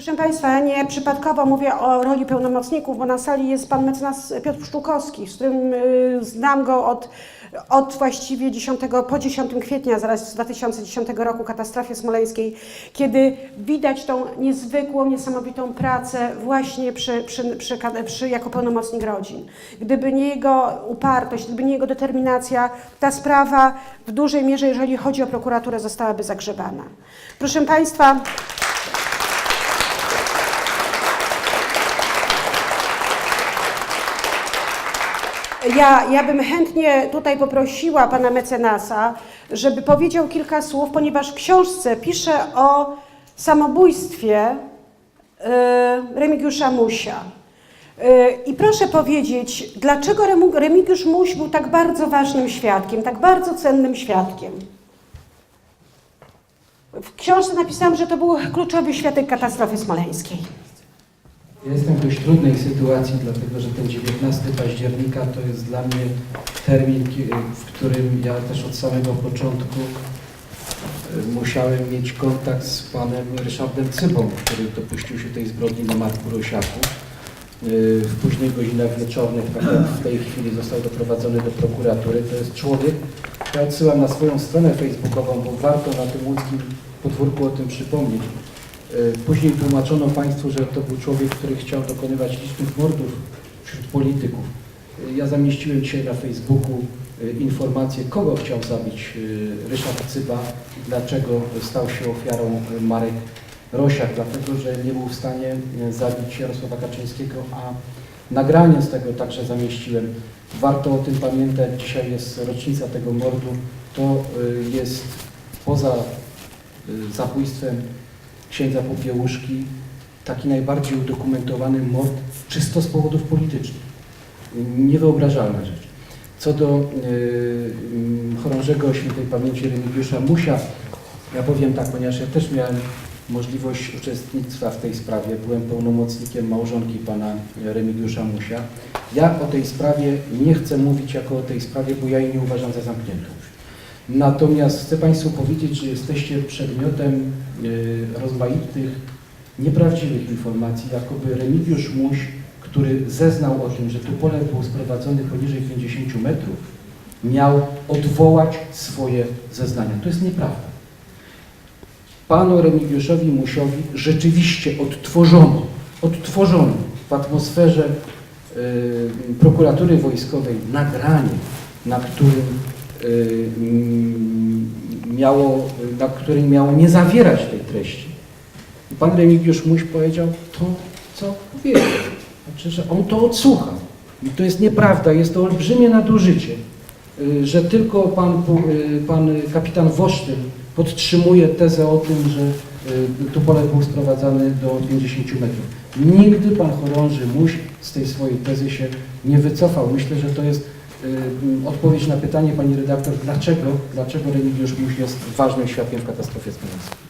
Proszę Państwa, nie przypadkowo mówię o roli pełnomocników, bo na sali jest pan mecenas Piotr Pszczółkowski, z którym y, znam go od, od właściwie 10, po 10 kwietnia, zaraz z 2010 roku, katastrofie smoleńskiej, kiedy widać tą niezwykłą, niesamowitą pracę właśnie przy, przy, przy, przy, jako pełnomocnik rodzin. Gdyby nie jego upartość, gdyby nie jego determinacja, ta sprawa w dużej mierze, jeżeli chodzi o prokuraturę, zostałaby zagrzebana. Proszę Państwa, Ja, ja bym chętnie tutaj poprosiła pana mecenasa, żeby powiedział kilka słów, ponieważ w książce pisze o samobójstwie y, Remigiusza Musia. Y, I proszę powiedzieć, dlaczego Remigiusz Muś był tak bardzo ważnym świadkiem, tak bardzo cennym świadkiem? W książce napisałam, że to był kluczowy świadek katastrofy smoleńskiej. Ja jestem w dość trudnej sytuacji, dlatego że ten 19 października to jest dla mnie termin, w którym ja też od samego początku e, musiałem mieć kontakt z panem Ryszardem Cybą, który dopuścił się tej zbrodni na Marku Rosiaku. E, W późnych godzinach wieczornych, tak w tej chwili został doprowadzony do prokuratury. To jest człowiek, ja odsyłam na swoją stronę facebookową, bo warto na tym łódzkim podwórku o tym przypomnieć. E, Później tłumaczono Państwu, że to był człowiek, który chciał dokonywać licznych mordów wśród polityków. E, Ja zamieściłem dzisiaj na Facebooku e, informację, kogo chciał zabić Ryszard Cyba i dlaczego stał się ofiarą Marek Rosiak, dlatego że nie był w stanie zabić Jarosława Kaczyńskiego, a nagranie z tego także zamieściłem. Warto o tym pamiętać, dzisiaj jest rocznica tego mordu, to jest poza zabójstwem księdza Popiełuszki taki najbardziej udokumentowany mord czysto z powodów politycznych. Niewyobrażalna rzecz. Co do y, y, chorążego świętej pamięci Remigiusza Musia, ja powiem tak, ponieważ ja też miałem możliwość uczestnictwa w tej sprawie, byłem pełnomocnikiem małżonki pana Remigiusza Musia. Ja o tej sprawie nie chcę mówić jako o tej sprawie, bo ja jej nie uważam za zamkniętą. Natomiast chcę Państwu powiedzieć, że jesteście przedmiotem y, rozmaitych, nieprawdziwych informacji, jakoby Remigiusz Muś, który zeznał o tym, że Tupolew był sprowadzony poniżej 50 metrów, miał odwołać swoje zeznania. To jest nieprawda. Panu Remigiuszowi Musiowi rzeczywiście odtworzono, odtworzono w atmosferze y, prokuratury wojskowej nagranie, na którym miało, na którym miało nie zawierać tej treści. I pan Remigiusz Muś powiedział to, co powiedział. Znaczy, że on to odsłuchał. I to jest nieprawda, jest to olbrzymie nadużycie, y, że tylko pan, y, pan kapitan Wosztyn podtrzymuje tezę o tym, że y, Tupolew był sprowadzany do 50 metrów. Nigdy pan chorąży Muś z tej swojej tezy się nie wycofał. Myślę, że to jest y, y, odpowiedź na pytanie pani redaktor, dlaczego, dlaczego Remigiusz Muś jest ważnym świadkiem w katastrofie smoleńskiej.